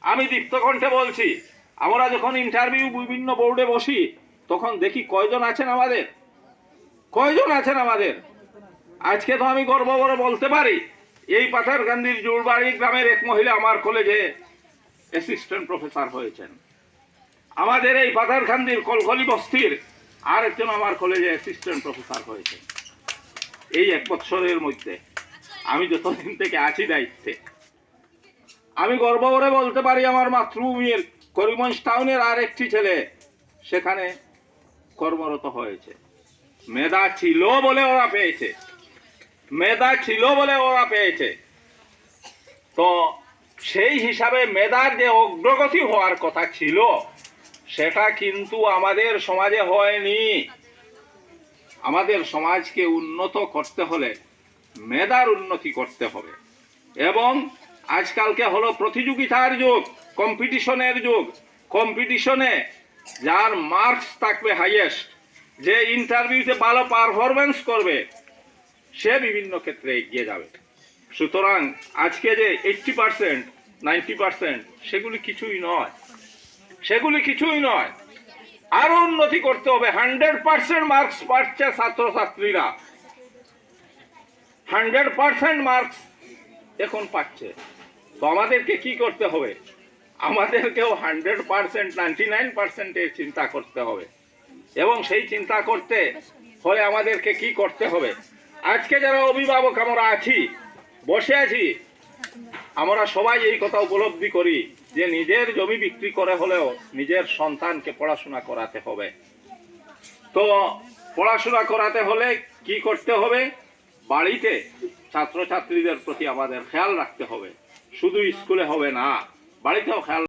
আমি দীপ্তকণ্ঠে বলছি, আমরা যখন ইন্টারভিউ বিভিন্ন বোর্ডে বসি, তখন দেখি কয়জন আছেন আমাদের? কয়জন আছেন আমাদের? আজকে তো আমি গর্ব করে বলতে পারি, এই পাথার গান্ধীর জুড়বাড়ি গ্রামের এক মহিলা আমার কলেজে অ্যাসিস্ট্যান্ট প্রফেসর হয়েছেন। আমাদের এই পাথারখান্দির কলকলি বস্তির আর একজন আমার কলেজে অ্যাসিস্ট্যান্ট প্রফেসর হয়েছেন। এই এক বছরের মধ্যে। আমি যতদিন থেকে আছি দায়িত্বে। আমি গর্ব করে বলতে পারি আমার মাতৃভূমির করিমগঞ্জ টাউনের আর একটি ছেলে। সেখানে কর্মরত হয়েছে। মেধা ছিল বলে ওরা পেয়েছে। মেধা ছিল বলে ওরা পেয়েছে। তো সেই হিসাবে মেধার যে অগ্রগতি হওয়ার কথা ছিল, সেটা কিন্তু আমাদের সমাজে হয়নি। আমাদের সমাজকে উন্নত করতে হলে মেধার উন্নতি করতে হবে। এবং আজকালকে হলো প্রতিযোগিতার যুগ কম্পিটিশনের যুগ। কম্পিটিশনে যার মার্কস থাকবে হাইয়েস্ট যে ইন্টারভিউতে ভালো পারফরমেন্স করবে, সে বিভিন্ন ক্ষেত্রে এগিয়ে যাবে। সুতরাং আজকে যে এইটটি পার্সেন্ট নাইনটি পার্সেন্ট সেগুলি কিছুই নয়। সেগুলি কিছুই নয়। আরও উন্নতি করতে হবে। হান্ড্রেড পার্সেন্ট মার্কস পাচ্ছে ছাত্রছাত্রীরা। হান্ড্রেড পার্সেন্ট মার্কস এখন পাচ্ছে। তো আমাদেরকে কি করতে হবে? আমাদেরকেও হান্ড্রেড পার্সেন্ট নাইনটি নাইন পার্সেন্টের চিন্তা করতে হবে। এবং সেই চিন্তা করতে হলে আমাদেরকে কি করতে হবে? আজকে যারা অভিভাবক, আমরা আছি, বসে আছি। আমরা সবাই এই কথা উপলব্ধি করি যে নিজের জমি বিক্রি করে হলেও নিজের সন্তানকে পড়াশোনা করাতে হবে। তো পড়াশোনা করাতে হলে কি করতে হবে? বাড়িতে ছাত্রছাত্রীদের প্রতি আমাদের খেয়াল রাখতে হবে। শুধু স্কুলে হবে না বাড়িতেও খেয়াল